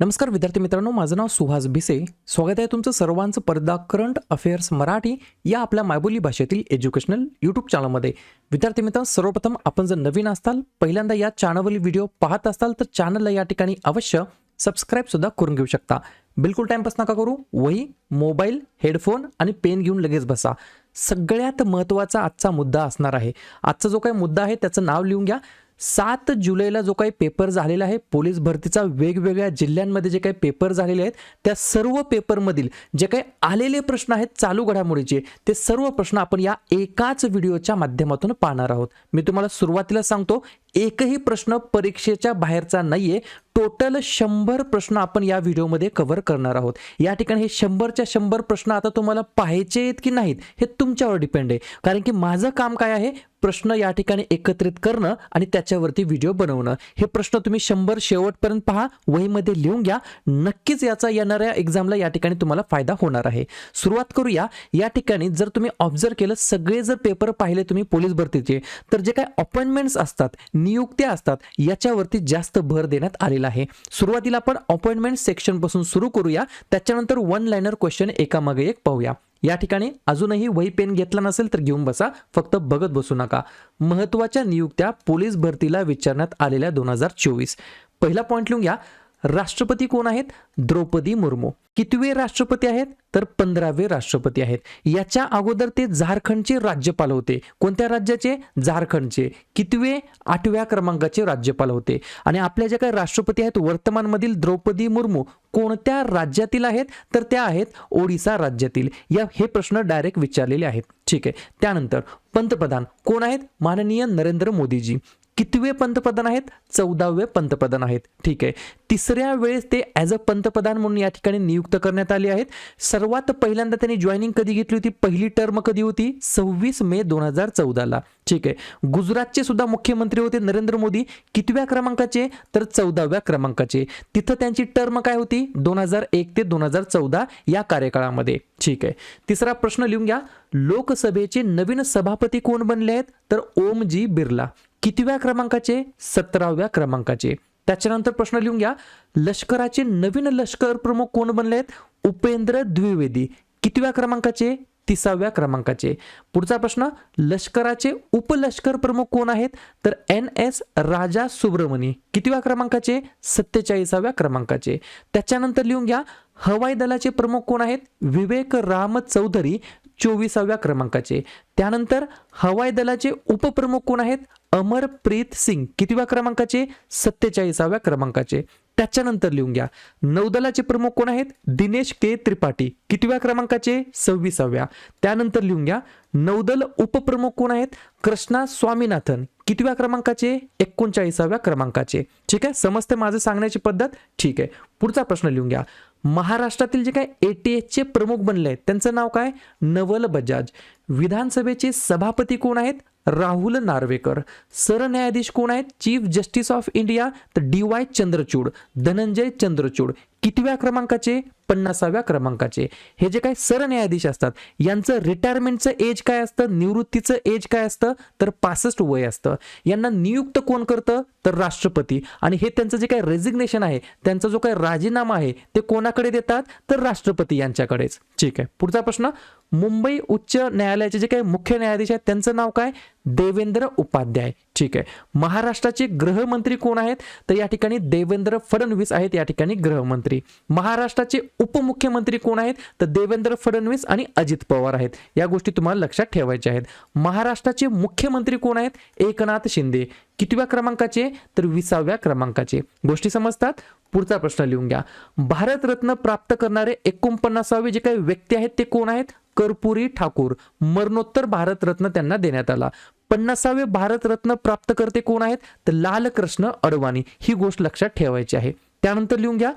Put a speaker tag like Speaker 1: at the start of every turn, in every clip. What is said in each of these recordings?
Speaker 1: नमस्कार विद्यार्थी मित्रांनो माझं नाव सुहास भिसे. स्वागत आहे तुमचं सर्वांचं पर्दा करंट अफेअर्स मराठी या आपल्या मायबोली भाषेतील एज्युकेशनल यूट्यूब चॅनलमध्ये. विद्यार्थी मित्र सर्वप्रथम आपण जर नवीन असताल पहिल्यांदा या चॅनलवरील व्हिडिओ पाहत असाल तर चॅनलला या ठिकाणी अवश्य सबस्क्राईबसुद्धा करून घेऊ शकता. बिलकुल टाइमपास नका करू वही मोबाईल हेडफोन आणि पेन घेऊन लगेच बसा. सगळ्यात महत्त्वाचा आजचा मुद्दा असणार आहे. आजचा जो काही मुद्दा आहे त्याचं नाव लिहून घ्या. सात जुलैला जो काही पेपर झालेला आहे पोलीस भरतीचा वेगवेगळ्या जिल्ह्यांमध्ये जे काही पेपर झालेले आहेत त्या सर्व पेपरमधील जे काही आलेले प्रश्न आहेत चालू घडामोडीचे ते सर्व प्रश्न आपण या एकाच व्हिडिओच्या माध्यमातून पाहणार आहोत. मी तुम्हाला सुरुवातीला सांगतो एकही प्रश्न परीक्षेच्या बाहेरचा नाहीये. टोटल शंभर प्रश्न आपण या व्हिडिओमध्ये कव्हर करणार आहोत. या ठिकाणी हे शंभरच्या शंभर प्रश्न आता तुम्हाला पाहायचे आहेत की नाहीत हे तुमच्यावर डिपेंड आहे. कारण की माझं काम काय आहे? प्रश्न या ठिकाणी एकत्रित करणं आणि त्याच्यावरती व्हिडिओ बनवणं. हे प्रश्न तुम्ही शंभर शेवटपर्यंत पहा वहीमध्ये लिहून घ्या. नक्कीच याचा येणाऱ्या एक्झामला या ठिकाणी तुम्हाला फायदा होणार आहे. सुरुवात करूया. या ठिकाणी जर तुम्ही ऑब्झर्व केलं सगळे जर पेपर पाहिले तुम्ही पोलीस भरतीचे तर जे काय अपॉइंटमेंट्स असतात नियुक्त्या असतात याच्यावरती जास्त भर देण्यात आलेला आहे. सुरुवातीला आपण अपॉइंटमेंट सेक्शनपासून सुरू करूया त्याच्यानंतर वन लाईनर क्वेश्चन एकामागे एक पाहूया. या ठिकाणी अजूनही वही पेन घेतला नसेल तर घेऊन बसा फक्त बघत बसू नका. महत्त्वाच्या नियुक्त्या पोलीस भरतीला विचारण्यात आलेल्या दोन हजार चोवीस. पहिला पॉईंट लिहून घ्या. राष्ट्रपती कोण आहेत? द्रौपदी मुर्मू. कितवे राष्ट्रपती आहेत? तर पंधरावे राष्ट्रपती आहेत. याच्या अगोदर ते झारखंडचे राज्यपाल होते. कोणत्या राज्याचे? झारखंडचे. कितवे? आठव्या क्रमांकाचे राज्यपाल होते. आणि आपल्या ज्या काही राष्ट्रपती आहेत वर्तमानमधील द्रौपदी मुर्मू कोणत्या राज्यातील आहेत? तर त्या आहेत ओडिसा राज्यातील. या हे प्रश्न डायरेक्ट विचारलेले आहेत. ठीक आहे. त्यानंतर पंतप्रधान कोण आहेत? माननीय नरेंद्र मोदीजी. कितवे पंतप्रधान आहेत? चौदावे पंतप्रधान आहेत. ठीक आहे. तिसऱ्या वेळेस ते ॲज अ पंतप्रधान म्हणून या ठिकाणी नियुक्त करण्यात आले आहेत. सर्वात पहिल्यांदा त्यांनी जॉईनिंग कधी घेतली होती? पहिली टर्म कधी होती? सव्वीस मे दोन हजार चौदाला. ठीक आहे. गुजरातचे सुद्धा मुख्यमंत्री होते नरेंद्र मोदी. कितव्या क्रमांकाचे? तर चौदाव्या क्रमांकाचे. तिथं त्यांची टर्म काय होती? दोन हजार एक ते दोन हजार चौदा या कार्यकाळामध्ये. ठीक आहे. तिसरा प्रश्न लिहून घ्या. लोकसभेचे नवीन सभापती कोण बनले आहेत? तर ओमजी बिर्ला. कितव्या क्रमांकाचे? सतराव्या क्रमांकाचे. त्याच्यानंतर प्रश्न लिहून घ्या. लष्कराचे नवीन लष्कर प्रमुख कोण बनले आहेत उपेंद्र द्विवेदी. कितव्या क्रमांकाचे? तिसाव्या क्रमांकाचे. पुढचा प्रश्न लष्कराचे उपलष्कर प्रमुख कोण आहेत? तर एन एस राजा सुब्रमणी. कितव्या क्रमांकाचे? सत्तेचाळीसाव्या क्रमांकाचे. त्याच्यानंतर लिहून घ्या हवाई दलाचे प्रमुख कोण आहेत? विवेक राम चौधरी चोवीसाव्या क्रमांकाचे. त्यानंतर हवाई दलाचे उपप्रमुख कोण आहेत? अमरप्रीत सिंग कितव्या क्रमांकाचे? सत्तेचाळीसाव्या क्रमांकाचे. त्याच्यानंतर लिहून घ्या. नौदलाचे प्रमुख कोण आहेत? दिनेश के. त्रिपाठी. कितव्या क्रमांकाचे? सव्वीसाव्या. त्यानंतर लिहून घ्या. नौदल उपप्रमुख कोण आहेत? कृष्णा स्वामीनाथन. कितव्या क्रमांकाचे? एकोणचाळीसाव्या क्रमांकाचे. ठीक आहे? समजते माझं सांगण्याची पद्धत? ठीक आहे. पुढचा प्रश्न लिहून घ्या. महाराष्ट्रातील जे काय एटीएसचे प्रमुख बनले आहेत त्यांचं नाव काय? नवल बजाज. विधानसभेचे सभापती कोण आहेत? राहुल नार्वेकर. सरन्यायाधीश कोण आहेत? चीफ जस्टिस ऑफ इंडिया तर डी वाय चंद्रचूड धनंजय चंद्रचूड. कितव्या क्रमांकाचे? पन्नासाव्या क्रमांकाचे. हे जे काही सरन्यायाधीश असतात यांचं रिटायरमेंटचं एज काय असतं? निवृत्तीचं एज काय असतं? तर पासष्ट वय असतं. यांना नियुक्त कोण करतं? तर राष्ट्रपती. आणि हे त्यांचं जे काही रेझिग्नेशन आहे त्यांचा जो काही राजीनामा आहे ते कोणाकडे देतात? तर राष्ट्रपती यांच्याकडेच. ठीक आहे. पुढचा प्रश्न मुंबई उच्च न्यायालयाचे जे काही मुख्य न्यायाधीश आहेत त्यांचं नाव काय? देवेंद्र उपाध्याय. ठीक आहे. महाराष्ट्राचे गृहमंत्री कोण आहेत? तर या ठिकाणी देवेंद्र फडणवीस आहेत या ठिकाणी गृहमंत्री. महाराष्ट्राचे उपमुख्यमंत्री कोण आहेत? तर देवेंद्र फडणवीस आणि अजित पवार आहेत. या गोष्टी तुम्हाला लक्षात ठेवायच्या आहेत. महाराष्ट्राचे मुख्यमंत्री कोण आहेत? एकनाथ शिंदे. कितव्या क्रमांकाचे? तर विसाव्या क्रमांकाचे. गोष्टी समजतात? पुढचा प्रश्न लिहून घ्या. भारतरत्न प्राप्त करणारे एकोणपन्नासावे जे काही व्यक्ती आहेत ते कोण आहेत? कर्पुरी ठाकूर. मरणोत्तर भारतरत्न त्यांना देण्यात आला. पन्नासावे भारतरत्न प्राप्तकर्ते कोण आहेत? तर लालकृष्ण अडवाणी. ही गोष्ट लक्षात ठेवायची आहे. त्यानंतर लिहून घ्या.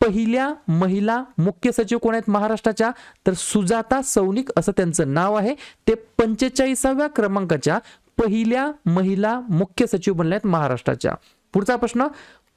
Speaker 1: पहिल्या महिला मुख्य सचिव कोण आहेत महाराष्ट्राच्या? तर सुजाता सौनिक असं त्यांचं नाव आहे. ते पंचेचाळीसाव्या क्रमांकाच्या पहिल्या महिला मुख्य सचिव बनल्या आहेत महाराष्ट्राच्या. पुढचा प्रश्न.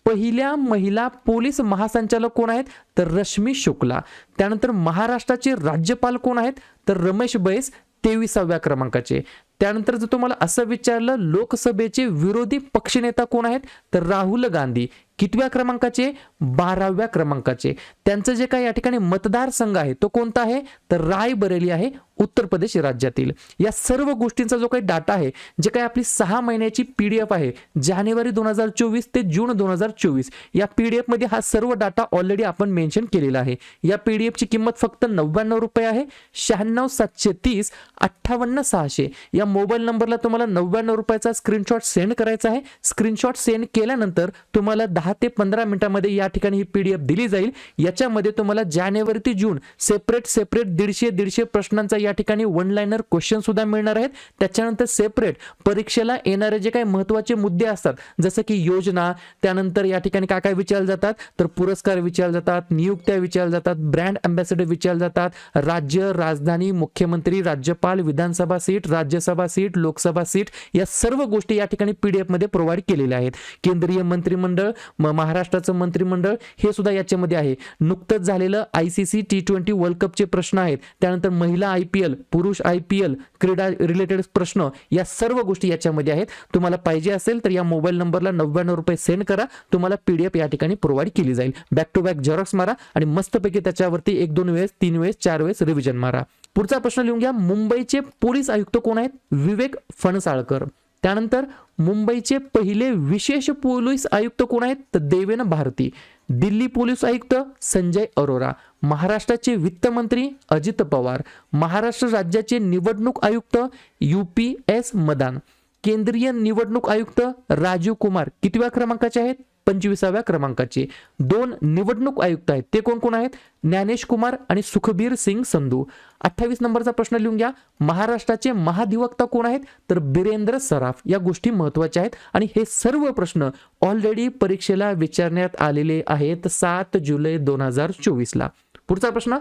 Speaker 1: पहिल्या महिला पोलीस महासंचालक कोण आहेत? तर रश्मी शुक्ला. त्यानंतर महाराष्ट्राचे राज्यपाल कोण आहेत? तर रमेश बैस तेविसाव्या क्रमांकाचे. त्यानंतर जर तुम्हाला असं विचारलं लोकसभेचे विरोधी पक्षनेता कोण आहेत? तर राहुल गांधी. कितव्या क्रमांकाचे? बाराव्या क्रमांकाचे. त्यांचं जे काही या ठिकाणी मतदारसंघ आहे तो कोणता आहे? तर रायबरेली आहे उत्तर प्रदेश राज्यातील. या सर्व गोष्टींचा जो काही डाटा आहे जे काही आपली सहा महिन्याची पी डी एफ आहे जानेवारी दोन हजार चोवीस ते जून दोन हजार चोवीस या पी डी एफमध्ये हा सर्व डाटा ऑलरेडी आपण मेन्शन केलेला आहे. या पी डी एफची किंमत फक्त नव्याण्णव रुपये आहे शहाण्णव सातशे तीस अठ्ठावन्न सहाशे. या मोबाईल नंबरला तुम्हाला नव्याण्णव रुपयाचा स्क्रीनशॉट सेंड करायचा आहे. स्क्रीनशॉट सेंड केल्यानंतर तुम्हाला दहा ते पंधरा मिनिटांमध्ये या ठिकाणी ही पी डी एफ दिली जाईल. याच्यामध्ये तुम्हाला जानेवारी ते जून सेपरेट सेपरेट दीडशे दीडशे प्रश्नांचा या ठिकाणी वन लाईनर क्वेश्चन सुद्धा मिळणार आहेत. त्याच्यानंतर सेपरेट परीक्षेला येणारे जे काही महत्त्वाचे मुद्दे असतात जसं की योजना त्यानंतर या ठिकाणी काय काय विचारले जातात? तर पुरस्कार विचारले जातात नियुक्त्या विचारल्या जातात ब्रँड अँबॅसेडर विचारले जातात राज्य राजधानी मुख्यमंत्री राज्यपाल विधानसभा seat Rajya Sabha seat Lok Sabha seat या सर्व गोष्टी या ठिकाणी पीडीएफमध्ये प्रोव्हाइड केलेल्या आहेत. केंद्रीय मंत्रिमंडळ महाराष्ट्राचं मंत्रिमंडळ हे सुद्धा याच्यामध्ये आहे. नुकतंच झालेलं I C C T twenty world कपचे प्रश्न आहेत. त्यानंतर महिला आय पी एल पुरुष आय पी एल क्रीडा रिलेटेड प्रश्न या सर्व गोष्टी याच्यामध्ये आहेत. तुम्हाला पाहिजे असेल तर या मोबाईल नंबरला नव्याण्णव रुपये सेंड करा. तुम्हाला पीडीएफ या ठिकाणी प्रोव्हाइड केली जाईल. बॅक टू बॅक झेरॉक्स मारा आणि मस्तपैकी त्याच्यावरती एक दोन वेळेस तीन वेळेस चार वेळेस रिव्हिजन मारा. पुढचा प्रश्न लिहून घ्या. मुंबईचे पोलीस आयुक्त कोण आहेत? विवेक फणसाळकर. त्यानंतर मुंबईचे पहिले विशेष पोलीस आयुक्त कोण आहेत? तर देवेन भारती. दिल्ली पोलीस आयुक्त संजय अरोरा. महाराष्ट्राचे वित्तमंत्री अजित पवार. महाराष्ट्र राज्याचे निवडणूक आयुक्त यू पी एस मदान. केंद्रीय निवडणूक आयुक्त राजीव कुमार. कितव्या क्रमांकाचे आहेत? पंचवीसाव्या क्रमांकाचे दोन निवडणूक आयुक्त आहेत. ते कोण कोण आहेत? ज्ञानेश कुमार आणि सुखबीर सिंग संधू. अठ्ठावीस नंबरचा प्रश्न लिहून घ्या. महाराष्ट्राचे महाधिवक्ता कोण आहेत? तर बिरेंद्र सराफ. या गोष्टी महत्त्वाच्या आहेत आणि हे सर्व प्रश्न ऑलरेडी परीक्षेला विचारण्यात आलेले आहेत सात जुलै दोन हजार चोवीसला. पुढचा प्रश्न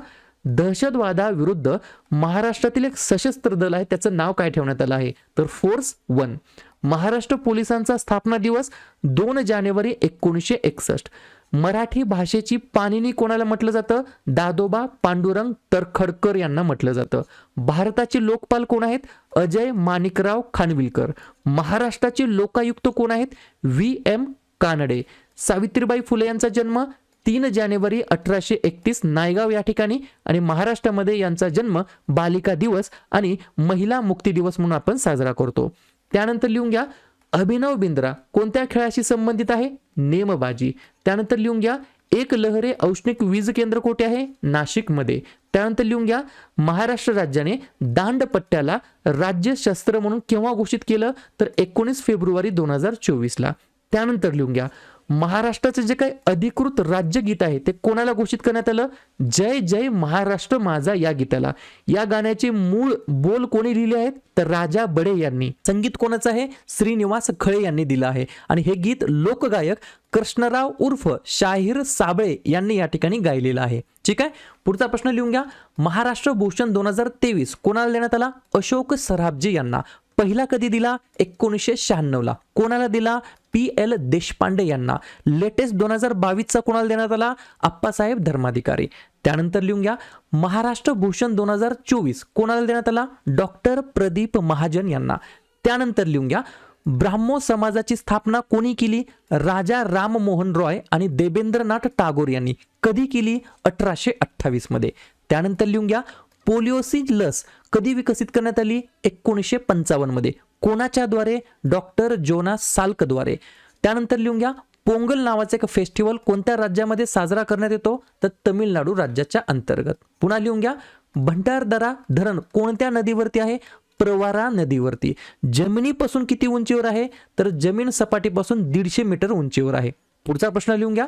Speaker 1: दहशतवादाविरुद्ध महाराष्ट्रातील एक सशस्त्र दल आहे त्याचं नाव काय ठेवण्यात आलं आहे? तर फोर्स वन महाराष्ट्र पोलिसांचा स्थापना दिवस दोन जानेवारी एकोणीसशे एकसष्ट. मराठी भाषेची पाणिनी कोणाला म्हटलं जातं? दादोबा पांडुरंग तरखडकर यांना म्हटलं जातं. भारताचे लोकपाल कोण आहेत? अजय माणिकराव खानविलकर. महाराष्ट्राचे लोकायुक्त कोण आहेत? व्ही. एम. कानडे. सावित्रीबाई फुले यांचा जन्म तीन जानेवारी अठराशे एकतीस नायगाव या ठिकाणी आणि महाराष्ट्रामध्ये यांचा जन्म बालिका दिवस आणि महिला मुक्ती दिवस म्हणून आपण साजरा करतो. त्यानंतर लिहून घ्या अभिनव बिंद्रा कोणत्या खेळाशी संबंधित आहे? नेमबाजी. त्यानंतर लिहून घ्या एक लहरे औष्णिक वीज केंद्र कोठे आहे? नाशिकमध्ये. त्यानंतर लिहून घ्या महाराष्ट्र राज्याने दांडपट्ट्याला राज्य शस्त्र म्हणून केव्हा घोषित केलं? तर एकोणीस फेब्रुवारी दोन हजार चोवीसला. त्यानंतर लिहून घ्या महाराष्ट्राचे जे काही अधिकृत राज्यगीत आहे ते कोणाला घोषित करण्यात आलं? जय जय महाराष्ट्र माझा या गीताला. या गाण्याचे मूळ बोल कोणी लिहिले आहेत? तर राजा बडे यांनी. संगीत कोणाचं आहे? श्रीनिवास खळे यांनी दिलं आहे. आणि हे गीत लोकगायक कृष्णराव उर्फ शाहीर साबळे यांनी या ठिकाणी गायलेलं आहे. ठीक आहे? पुढचा प्रश्न लिहून घ्या. महाराष्ट्र भूषण दोन हजार तेवीस कोणाला देण्यात आला? अशोक सराबजी यांना. पहिला कधी दिला? एकोणीसशे शहाण्णवला. कोणाला दिला? पी एल देशपांडे यांना लेटेस्ट दोन हजार बावीसचा कोणाला देण्यात आला? आप्पासाहेब धर्माधिकारी. त्यानंतर लिहून घ्या महाराष्ट्र भूषण दोन हजार चोवीस कोणाला देण्यात आला? डॉक्टर प्रदीप महाजन यांना. त्यानंतर लिहून घ्या ब्राह्मो समाजाची स्थापना कोणी केली? राजा राममोहन रॉय आणि देवेंद्रनाथ टागोर यांनी. कधी केली? अठराशे अठ्ठावीसमध्ये. त्यानंतर लिहून घ्या पोलिओसी लस कधी विकसित करण्यात आली? एकोणीसशे पंचावन्नमध्ये कोणाच्याद्वारे? कोणाच्या द्वारे डॉक्टर जोनास साल्कद्वारे. त्यानंतर लिहून घ्या पोंगल नावाचा एक फेस्टिवल कोणत्या राज्यामध्ये साजरा करण्यात येतो? तर तमिळनाडू राज्याच्या अंतर्गत. पुन्हा लिहून घ्या भंडारदरा धरण कोणत्या नदीवरती आहे? प्रवारा नदीवरती. जमिनीपासून किती उंचीवर आहे? तर जमीन सपाटीपासून दीडशे मीटर उंचीवर आहे. पुढचा प्रश्न लिहून घ्या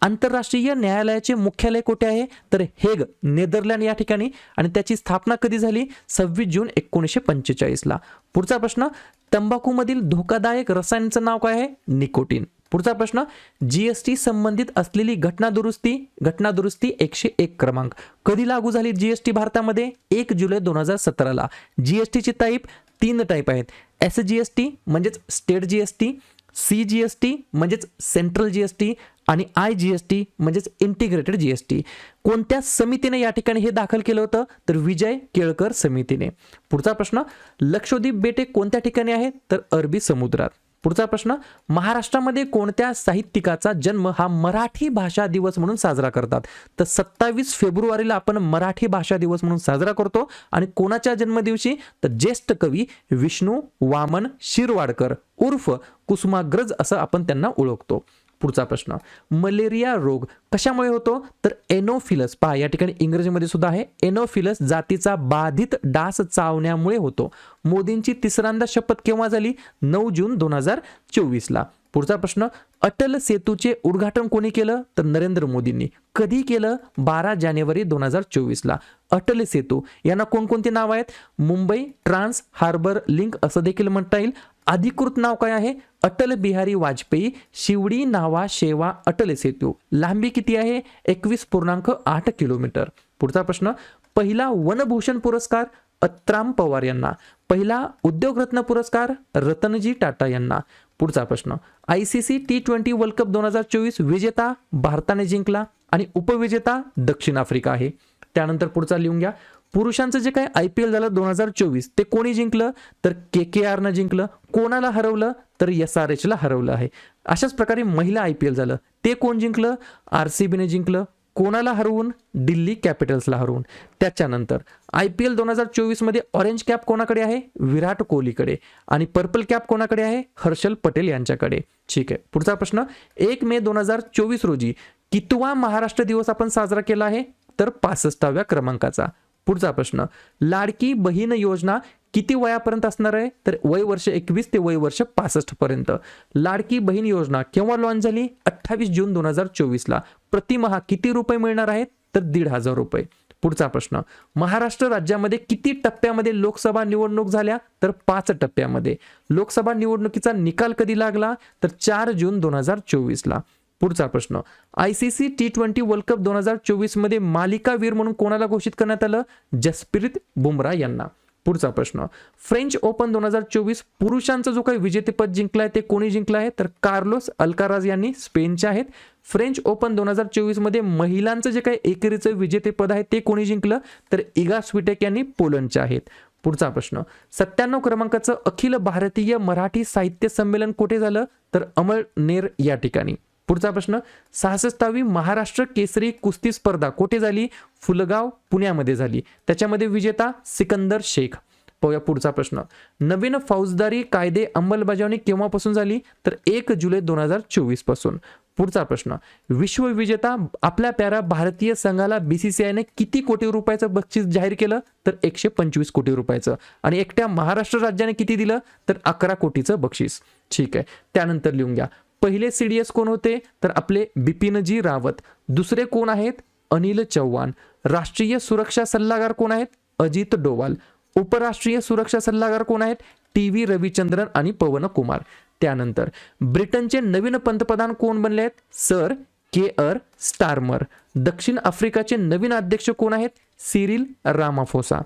Speaker 1: आंतरराष्ट्रीय न्यायालयाचे मुख्यालय कुठे आहे? तर हेग नेदरलँड या ठिकाणी. आणि त्याची स्थापना कधी झाली? सव्वीस जून एकोणीसशे पंचेचाळीसला पुढचा प्रश्न तंबाखूमधील धोकादायक रसायनाचं नाव काय आहे? निकोटीन. पुढचा प्रश्न जीएसटी संबंधित असलेली घटना दुरुस्ती घटना दुरुस्ती एकशे एक क्रमांक. कधी लागू झाली जीएसटी भारतामध्ये? एक जुलै दोन हजार सतराला. जीएसटीची टाईप तीन टाईप आहेत. एस जी एस टी म्हणजेच state G S T C G S T म्हणजेच सेंट्रल जी एस टी आणि आय जी एस टी म्हणजेच इंटिग्रेटेड जी एस टी. कोणत्या समितीने या ठिकाणी हे दाखल केलं होतं? तर विजय केळकर समितीने. पुढचा प्रश्न लक्षद्वीप बेटे कोणत्या ठिकाणी आहे? तर अरबी समुद्रात. पुढचा प्रश्न महाराष्ट्रामध्ये कोणत्या साहित्यिकाचा जन्म हा मराठी भाषा दिवस म्हणून साजरा करतात? तर सत्तावीस फेब्रुवारीला आपण मराठी भाषा दिवस म्हणून साजरा करतो. आणि कोणाच्या जन्मदिवशी? तर ज्येष्ठ कवी विष्णू वामन शिरवाडकर उर्फ कुसुमाग्रज असं आपण त्यांना ओळखतो. पुढचा प्रश्न. मलेरिया रोग कशामुळे होतो? तर एनोफिलस पहा या ठिकाणी इंग्रजीमध्ये सुद्धा आहे एनोफिलस जातीचा बाधित डास चावण्यामुळे होतो. मोदींची तिसऱ्यांदा शपथ केव्हा झाली? नऊ जून दोन हजार चोवीसला. पुढचा प्रश्न अटल सेतूचे उद्घाटन कोणी केलं? तर नरेंद्र मोदींनी. कधी केलं? बारा जानेवारी दोन हजार चोवीसला. अटल सेतू यांना कोणकोणती नाव आहेत? मुंबई ट्रान्स हार्बर लिंक असं देखील म्हणता येईल. अधिकृत नाव काय आहे? अटल बिहारी वाजपेयी शिवडी नावा शेवा अटल सेतू. लांबी किती आहे? एकवीस पूर्णांक आठ किलोमीटर. पुढचा प्रश्न पहिला वनभूषण पुरस्कार अत्राम पवार यांना. पहिला उद्योगरत्न पुरस्कार रतनजी टाटा यांना. पुढचा प्रश्न I C C T twenty world cup दोन हजार चोवीस विजेता भारताने जिंकला आणि उपविजेता दक्षिण आफ्रिका आहे. त्यानंतर पुढचा लिहून घ्या. पुरुषांचं जे काय आय पी एल झालं दोन हजार चोवीस ते कोणी जिंकलं? तर के के आरनं जिंकलं. कोणाला हरवलं? तर एस आर एचला हरवलं आहे. अशाच प्रकारे महिला आय पी एल झालं. ते कोण जिंकलं? आर सी बीने जिंकलं. कोणाला हरवून? दिल्ली कॅपिटल्सला हरवून. त्याच्यानंतर आय पी एल दोन हजार चोवीसमध्ये ऑरेंज कॅप कोणाकडे आहे? विराट कोहलीकडे. आणि पर्पल कॅप कोणाकडे आहे? हर्षल पटेल यांच्याकडे. ठीक आहे. पुढचा प्रश्न. एक मे दोन हजार चोवीस रोजी कितवा महाराष्ट्र दिवस आपण साजरा केला आहे? तर पासष्टाव्या क्रमांकाचा. पुढचा प्रश्न लाडकी बहीण योजना किती वयापर्यंत असणार आहे? तर वय वर्ष एकवीस ते वय वर्ष पासष्ट पर्यंत. लाडकी बहीण योजना केव्हा लॉन्च झाली? अठ्ठावीस जून दोन हजार चोवीसला. प्रतिमहा किती रुपये मिळणार आहेत? तर दीड हजार रुपये. पुढचा प्रश्न महाराष्ट्र राज्यामध्ये किती टप्प्यामध्ये लोकसभा निवडणूक झाल्या? तर पाच टप्प्यामध्ये. लोकसभा निवडणुकीचा निकाल कधी लागला? तर चार जून दोन हजार चोवीसला. पुढचा प्रश्न. I C C T twenty world cup दोन हजार चोवीसमध्ये मालिकावीर म्हणून कोणाला घोषित करण्यात आलं? जसप्रीत बुमरा यांना. पुढचा प्रश्न. फ्रेंच ओपन दोन हजार चोवीस पुरुषांचं जो काही विजेतेपद जिंकलाय ते कोणी जिंकलं आहे? तर कार्लोस अल्काराज यांनी स्पेनचे आहेत. फ्रेंच ओपन दोन हजार चोवीसमध्ये महिलांचं जे काही एकेरीचं विजेतेपद आहे ते कोणी जिंकलं? तर इगा स्विटेक यांनी पोलंडचे आहेत. पुढचा प्रश्न. सत्त्याण्णव क्रमांकाचं अखिल भारतीय मराठी साहित्य संमेलन कुठे झालं? तर अमळनेर या ठिकाणी. पुढचा प्रश्न सहासष्टावी महाराष्ट्र केसरी कुस्ती स्पर्धा कोठे झाली? फुलगाव पुण्यामध्ये झाली. त्याच्यामध्ये विजेता सिकंदर शेख. पाहूया पुढचा प्रश्न. नवीन फौजदारी कायदे अंमलबजावणी केव्हापासून झाली? तर एक जुलै दोन हजार चोवीसपासून. पुढचा प्रश्न. विश्वविजेता आपल्या प्यारा भारतीय संघाला बीसीसीआयने किती कोटी रुपयाचं बक्षीस जाहीर केलं? तर एकशे पंचवीस कोटी रुपयाचं. आणि एकट्या महाराष्ट्र राज्याने किती दिलं? तर अकरा कोटीचं बक्षीस. ठीक आहे. त्यानंतर लिहून घ्या. पहिले सी डी एस कोण होते? तर आपले बिपिनजी रावत. दुसरे कोण आहेत? अनिल चव्हाण. राष्ट्रीय सुरक्षा सल्लागार कोण आहेत? अजित डोवाल. उपराष्ट्रीय सुरक्षा सल्लागार कोण आहेत? टी व्ही रविचंद्रन आणि पवन कुमार. त्यानंतर ब्रिटनचे नवीन पंतप्रधान कोण बनले आहेत? Sir K R Starmer. दक्षिण आफ्रिकाचे नवीन अध्यक्ष कोण आहेत? Cyril Ramaphosa.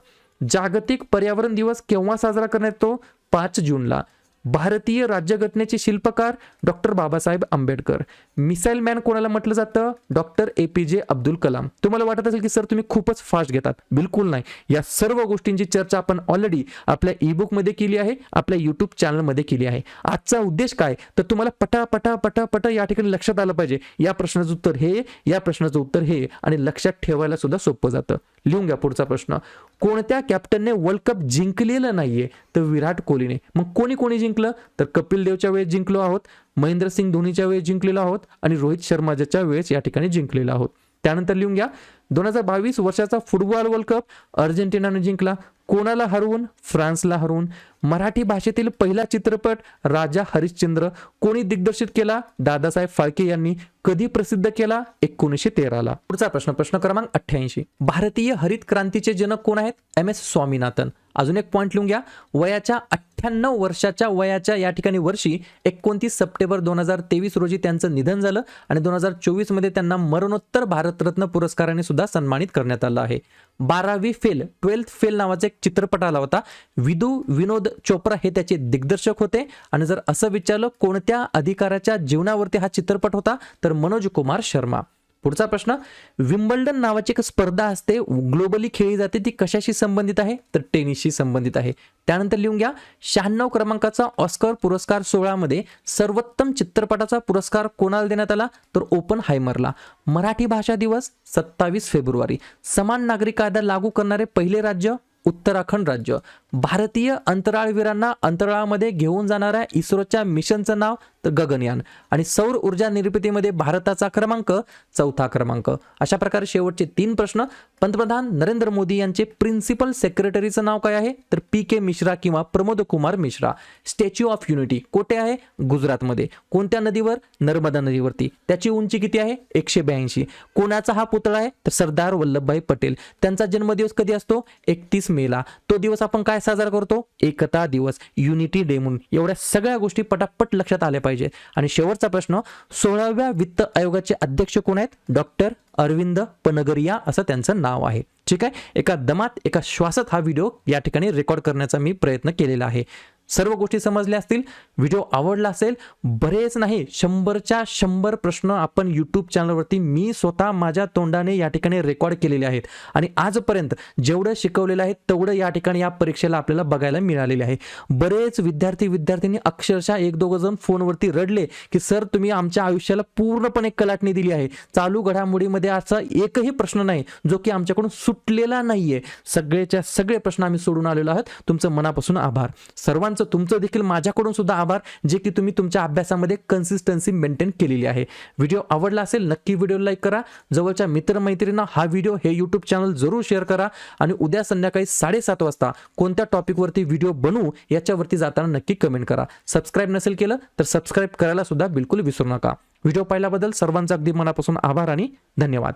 Speaker 1: जागतिक पर्यावरण दिवस केव्हा साजरा करण्यात येतो? पाच जूनला. भारतीय राज्यघटनेचे शिल्पकार doctor Babasaheb Ambedkar. Missile man कोणाला म्हटलं जातं? डॉक्टर ए पी जे अब्दुल कलाम. तुम्हाला वाटत असेल की सर तुम्ही खूपच फास्ट घेतात. बिलकुल नाही. या सर्व गोष्टींची चर्चा आपण ऑलरेडी आपल्या ई मध्ये केली आहे आपल्या युट्यूब चॅनलमध्ये केली आहे. आजचा उद्देश काय? तर तुम्हाला पटा पटा पटा पटा या ठिकाणी लक्षात आलं पाहिजे. या प्रश्नाचं उत्तर हे या प्रश्नाचं उत्तर हे आणि लक्षात ठेवायला सुद्धा सोपं जातं. लिहून घ्या पुढचा प्रश्न. कोणत्या कॅप्टनने वर्ल्ड कप जिंकलेलं नाहीये? तर विराट कोहलीने. मग कोणी कोणी जिंकलं? तर कपिल देवच्या वेळेस जिंकलो आहोत महेंद्रसिंग धोनीच्या वेळेस जिंकलेलो आहोत आणि रोहित शर्मा ज्याच्या वेळेस या ठिकाणी जिंकलेला आहोत. त्यानंतर लिहून घ्या दोन हजार बावीस वर्षाचा फुटबॉल वर्ल्ड कप अर्जेंटिनाने जिंकला. कोणाला हरवून? फ्रान्सला हरवून. मराठी भाषेतील पहिला चित्रपट राजा हरिश्चंद्र कोणी दिग्दर्शित केला? दादासाहेब फाळके यांनी. कधी प्रसिद्ध केला? एकोणीसशे तेराला. पुढचा प्रश्न प्रश्न क्रमांक अठ्ठ्याऐंशी. भारतीय हरित क्रांतीचे जनक कोण आहेत? M S Swaminathan. अजून एक पॉईंट लिहून घ्या. वयाच्या अठ्ठ्याण्णव वर्षाच्या वयाच्या या ठिकाणी वर्षी एकोणतीस सप्टेंबर दोन हजार तेवीस रोजी त्यांचं निधन झालं आणि दोन हजार चोवीसमध्ये त्यांना मरणोत्तर भारतरत्न पुरस्काराने सुद्धा सन्मानित करण्यात आलं आहे. बारावी फेल ट्वेल्थ फेल नावाचा एक चित्रपट आला होता. विदू विनोद चोप्रा हे त्याचे दिग्दर्शक होते. आणि जर असं विचारलं कोणत्या अधिकाराच्या जीवनावरती हा चित्रपट होता तर मनोज कुमार शर्मा. पुढचा प्रश्न विम्बल्डन नावाची एक स्पर्धा असते ग्लोबली खेळली जाते ती कशाशी संबंधित आहे? तर टेनिसशी संबंधित आहे. त्यानंतर लिहून घ्या शहाण्णव क्रमांकाचा ऑस्कर पुरस्कार सोहळ्यामध्ये सर्वोत्तम चित्रपटाचा पुरस्कार कोणाला देण्यात आला? तर ओपन हायमरला मराठी भाषा दिवस सत्तावीस फेब्रुवारी. समान नागरिक कायदा लागू करणारे पहिले राज्य उत्तराखंड राज्य. भारतीय अंतराळवीरांना अंतराळामध्ये घेऊन जाणाऱ्या इस्रोच्या मिशनचं नाव तर गगनयान. आणि सौर ऊर्जा निर्मितीमध्ये भारताचा क्रमांक चौथा क्रमांक. अशा प्रकारे शेवटचे तीन प्रश्न. पंतप्रधान नरेंद्र मोदी यांचे प्रिन्सिपल सेक्रेटरीचं नाव काय आहे? तर पी के मिश्रा किंवा Pramod Kumar Mishra. Statue of unity कोठे आहे? गुजरातमध्ये. कोणत्या नदीवर? नर्मदा नदीवरती. त्याची उंची किती आहे? एकशे ब्याऐंशी. कोणाचा हा पुतळा आहे? तर सरदार वल्लभभाई पटेल. त्यांचा जन्मदिवस कधी असतो? एकतीस मेला तो दिवस आपण काय साजरा करतो? एकता दिवस. युनिटी डे म्हणून. एवढ्या सगळ्या गोष्टी पटापट लक्षात आल्या पाहिजे. आणि शेवटचा प्रश्न सोळाव्या वित्त आयोगाचे अध्यक्ष कोण आहेत? डॉक्टर अरविंद पनगरिया असं त्यांचं नाव आहे. ठीक आहे? एका दमात एका श्वासात हा व्हिडिओ या ठिकाणी रेकॉर्ड करण्याचा मी प्रयत्न केलेला आहे. सर्व गोष्टी समजल्या असतील व्हिडिओ आवडला असेल बरेच नाही शंभरच्या शंभर प्रश्न आपण यूट्यूब चॅनलवरती मी स्वतः माझ्या तोंडाने या ठिकाणी रेकॉर्ड केलेले आहेत. आणि आजपर्यंत जेवढं शिकवलेलं आहे तेवढं या ठिकाणी या परीक्षेला आपल्याला बघायला मिळालेले आहे. बरेच विद्यार्थी विद्यार्थ्यांनी अक्षरशः एक दोघं जण फोनवरती रडले की सर तुम्ही आमच्या आयुष्याला पूर्णपणे कलाटणी दिली आहे. चालू घडामोडीमध्ये असा एकही प्रश्न नाही जो की आमच्याकडून सुटलेला नाहीये. सगळेच्या सगळे प्रश्न आम्ही सोडून आलेलो आहोत. तुमचं मनापासून आभार. सर्वांचं तुमचं देखील माझ्याकडून सुद्धा आभार जे की तुम्ही तुमच्या अभ्यासामध्ये कन्सिस्टन्सी मेंटेन केलेली आहे. व्हिडिओ आवडला असेल नक्की व्हिडिओ लाईक करा. जवळच्या मित्रमैत्रिणींना हा व्हिडिओ हे यूट्यूब चॅनल जरूर शेअर करा. आणि उद्या संध्याकाळी साडेसात वाजता कोणत्या टॉपिकवरती व्हिडिओ बनवू याच्यावरती जाताना नक्की कमेंट करा. सबस्क्राईब नसेल केलं तर सबस्क्राईब करायला सुद्धा बिलकुल विसरू नका. व्हिडिओ पाहिल्याबद्दल सर्वांचा अगदी मनापासून आभार आणि धन्यवाद.